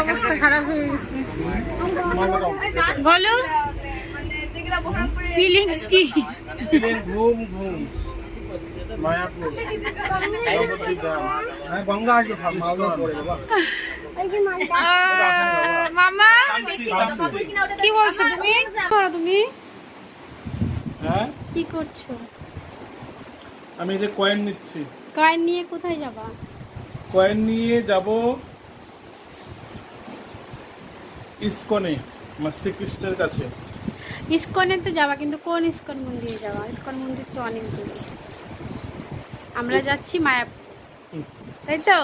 অবস্থা খারাপ হয়ে গেছে। বলো ফিলিংস কি? ঘুম ঘুম। মায়াপুর। গঙ্গা আসবে মালদা। পড়ে বাবা আহ, মামা? কি বলছো তুমি? করো তুমি? হ্যাঁ? কি করছ? আমি এই যে কয়েন নিচ্ছি। কয়েন নিয়ে কোথায় যাবা? কয়েন নিয়ে যাব ইসকনে আমার শ্রীকৃষ্ণের কাছে। ইসকনেতে যাবা কিন্তু কোন ইসকন মন্দিরে যাবা? ইসকন মন্দির তো অনেক দূরে। আমরা যাচ্ছি মায়াপুর। তাই তো?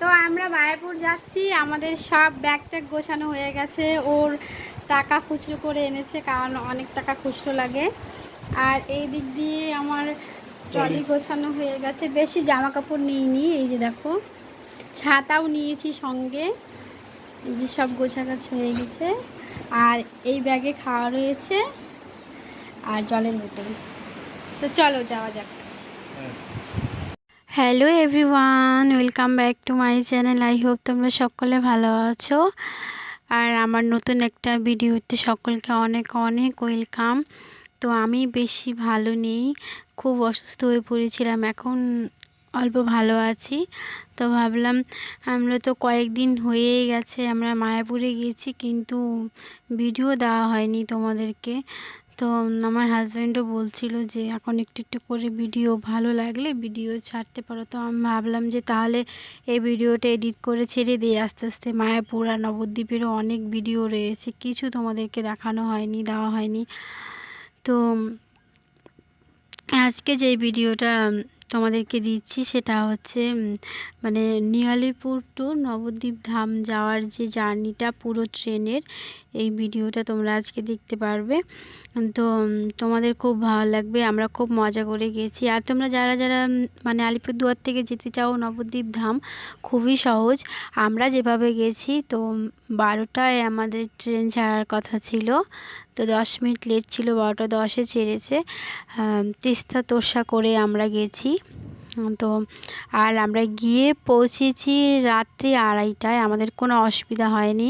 তো আমরা মায়াপুর যাচ্ছি আমাদের সব ব্যাগ ট্যাগ গোছানো হয়ে গেছে। ওর টাকা খুচরো করে এনেছে কারণ অনেক টাকা খুচরো লাগে। আর এই দিক দিয়ে আমার ট্রলি গোছানো হয়ে গেছে। বেশি জামা কাপড় নিইনি এই যে দেখো। ছাতাও নিয়েছি সঙ্গে। এই যে সব গোছাগাছ হয়ে গেছে। আর এই ব্যাগে খাওয়া রয়েছে আর জলের বোতল। তো চলো যাওয়া যাক। Hello everyone welcome back to my channel I hope তোমরা সকলে ভালো আছো। আর আমার নতুন একটা ভিডিওতে সকলকে অনেক অনেক ওয়েলকাম তো আমি বেশি ভালো নেই। খুব অসুস্থ হয়ে পড়েছিলাম, এখন অল্প ভালো আছি। তো ভাবলাম, আমরা তো কয়েকদিন হয়েই গেছে, আমরা মায়াপুরে গিয়েছি কিন্তু ভিডিও দেওয়া হয়নি তোমাদেরকে। তো আমার হাজব্যান্ডও বলছিল যে, এখন একটু একটু করে ভিডিও ভালো লাগলে ভিডিও ছাড়তে পারো। তো আমি ভাবলাম যে, তাহলে এই ভিডিওটা এডিট করে ছেড়ে দিই আস্তে আস্তে মায়াপুর আর নবদ্বীপেরও অনেক ভিডিও রয়েছে। কিছু তোমাদেরকে দেখানো হয়নি, দেওয়া হয়নি। তো আজকে যে ভিডিওটা তোমাদেরকে দিচ্ছি সেটা হচ্ছে মানে নিয়ালিপুর টু নবদ্বীপ ধাম যাওয়ার যে জার্নিটা পুরো ট্রেনের, এই ভিডিওটা তোমরা আজকে দেখতে পারবে। তো তোমাদের খুব ভালো লাগবে, আমরা খুব মজা করে গেছি। আর তোমরা যারা যারা মানে আলিপুরদুয়ার থেকে যেতে চাও নবদ্বীপ ধাম, খুবই সহজ। আমরা যেভাবে গেছি, তো বারোটায় আমাদের ট্রেন ছাড়ার কথা ছিল। তো দশ মিনিট লেট ছিল বারোটা দশে ছেড়েছে। তিস্তা তোষা করে আমরা গেছি। তো আর আমরা গিয়ে পৌঁছেছি রাত্রি আড়াইটায়। আমাদের কোনো অসুবিধা হয়নি।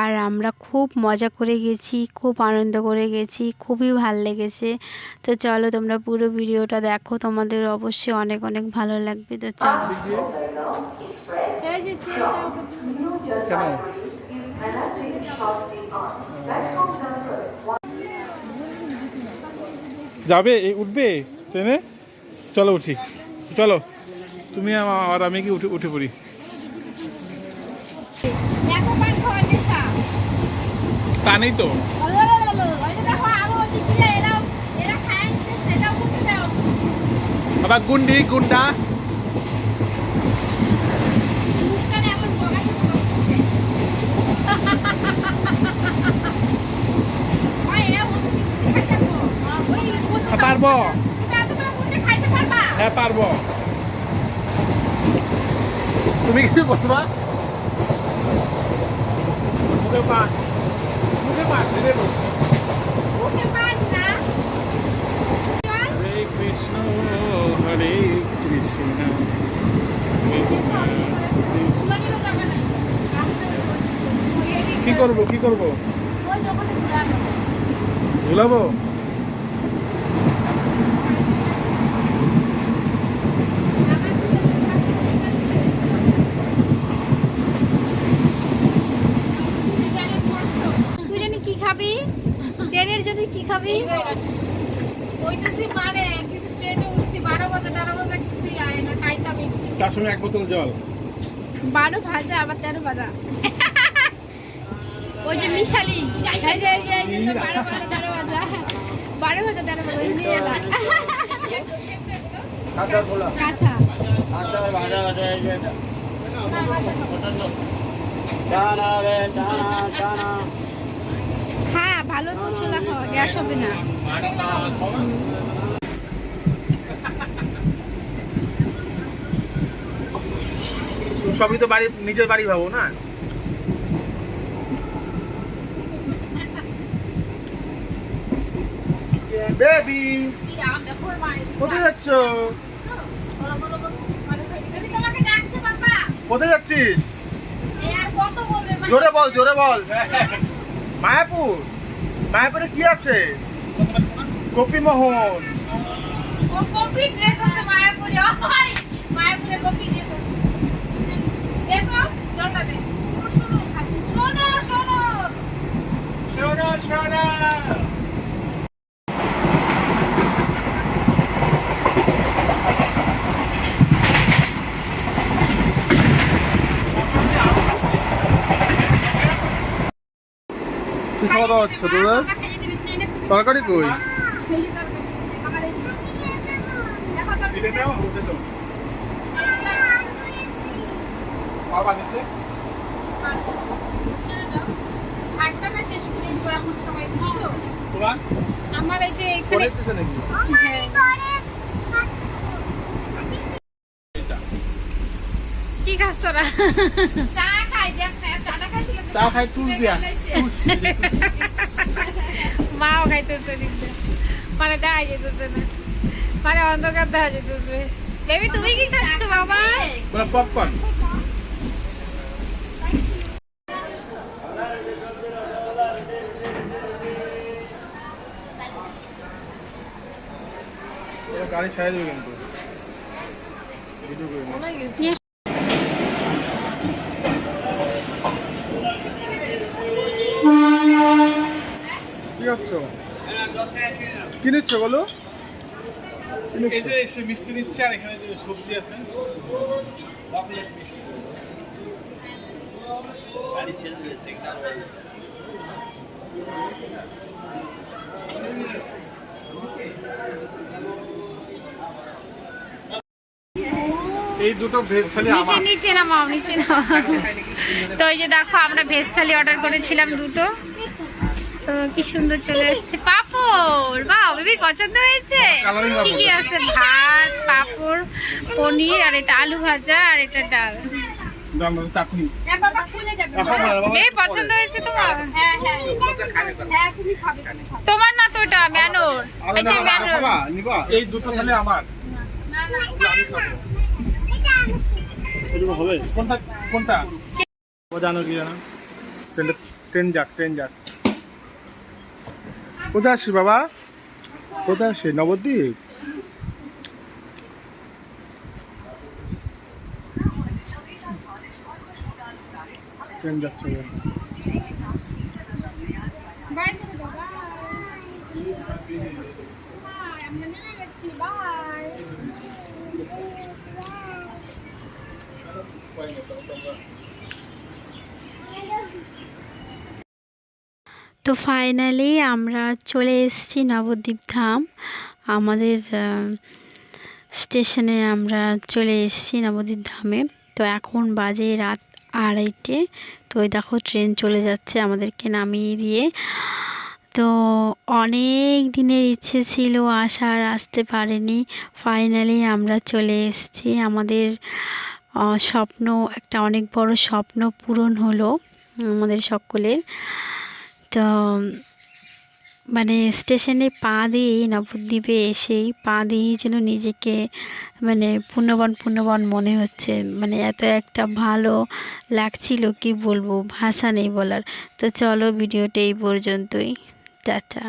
আর আমরা খুব মজা করে গেছি খুব আনন্দ করে গেছি খুবই ভালো লেগেছে। তো চলো তোমরা পুরো ভিডিওটা দেখো। তোমাদের অবশ্যই অনেক অনেক ভালো লাগবে। তো চলো। যাবে? এই উঠবে? ট্রেনে? চলো উঠি। চলো। তুমি আমা- আর আমি কি উঠে উঠে পড়ি? তা নেই তো। আবার গুন্ডি গুন্ডা। পারব। হ্যাঁ পারব। তুমি কিছু বলবা মুখে মুখে হরে কৃষ্ণ হরে কৃষ্ণ কৃষ্ণ। কি করব কি করব? ভুলাবো তুই জানি কি খাবি ট্রেনের কি খাবি তার সঙ্গে এক বোতল জল। বারো ভাজা আবার তেরো ভাজা। ওই যে মিশালি এই যে এই যে এই যে বারো ভাজা তেরো ভাজা। বারো ভাজা তেরো ভাজা নিয়ে কাঁচা খা ভালো তো ছোলা খাওয়া গ্যাস হবে না। সবই তো বাড়ি নিজের বাড়ি ভাবো না? বেবি কোথায় যাচ্ছ? কোথায় যাচ্ছিস? জোরে বল জোরে বল। মায়াপুর? মায়াপুরে কি আছে? গোপী মোহন মায়াপুরে। মায়াপুরে কপি ড্রেস আছে। দেখো। কি খাওয়া দাওয়া হচ্ছে তোদের। তরকারি কই আমার এই যে- এখন। কি খাস তোরা চা খাই দেখ চা খাই তুষ দিয়া। মাও খাইতেছে মানে দেখা যেতেছে না। মানে অন্ধকার দেখা যেতেছে। বেবি তুমি কি খাচ্ছ বাবা? পপকর্ন গাড়ি ছাড়া দেবে কিন্তু। ভিডিও করে নে। কি নিচ্ছ বলো মিষ্টি নিচ্ছে আর এখানে সবজি আছে এই দুটো ভেজ থালি নিচে আমার। নিচে নামাও নিচে নামাও। তো এই যে দেখো আমরা ভেজ থালি অর্ডার করেছিলাম দুটো। তো কি সুন্দর চলে এসেছে পাপড় বেবির পছন্দ হয়েছে কি কি আছে ভাত পাপড় পনির আর এটা আলু ভাজা আর এটা ডাল এই পছন্দ হয়েছে তোমার হ্যাঁ হ্যাঁ হ্যাঁ তুমি খাবে তোমার না তো ওটা ম্যানোর এই যে ম্যানোর এই দুটো থালি আমার কোনটা কোনটা ও জানো কি জানো ট্রেন যাক ট্রেন যাক কোথায় আসছি বাবা? কোথায় আসছি নবদ্বীপ? ট্রেন যাচ্ছে এবার। তো ফাইনালি আমরা চলে এসেছি নবদ্বীপ ধাম। আমাদের স্টেশনে আমরা চলে এসেছি নবদ্বীপ ধামে। তো এখন বাজে রাত আড়াইটে। তো ওই দেখো ট্রেন চলে যাচ্ছে আমাদেরকে নামিয়ে দিয়ে। তো অনেক দিনের ইচ্ছে ছিল আসার আসতে পারেনি। ফাইনালি আমরা চলে এসেছি। আমাদের স্বপ্ন, একটা অনেক বড় স্বপ্ন পূরণ হলো আমাদের সকলের। তো মানে স্টেশনে পা দিয়েই নবদ্বীপে এসেই পা দিয়েই যেন নিজেকে মানে পুণ্যবান পুণ্যবান মনে হচ্ছে। মানে এত একটা ভালো লাগছিল, কি বলব? ভাষা নেই বলার। তো চলো ভিডিওটা এই পর্যন্তই। টাটা।